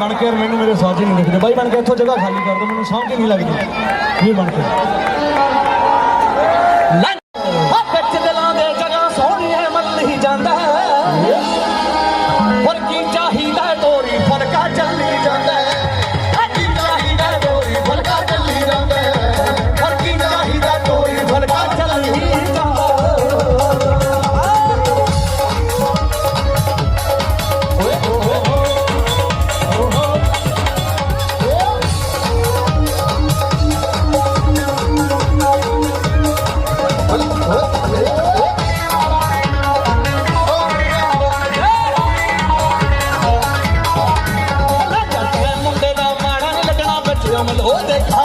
ਬਣ ਕੇ ਮੈਨੂੰ ਮੇਰੇ ਸਾਥੀ ਨਹੀਂ ਲਿਖਦੇ ਬਾਈ ਬਣ ਕੇ ਇੱਥੋਂ ਜਗ੍ਹਾ ਖਾਲੀ ਕਰ ਦਿਓ, ਮੈਨੂੰ ਸਮਝ ਨਹੀਂ ਲੱਗਦੀ। ਵੀ ਬਣ ਕੇ? कमल हो देखा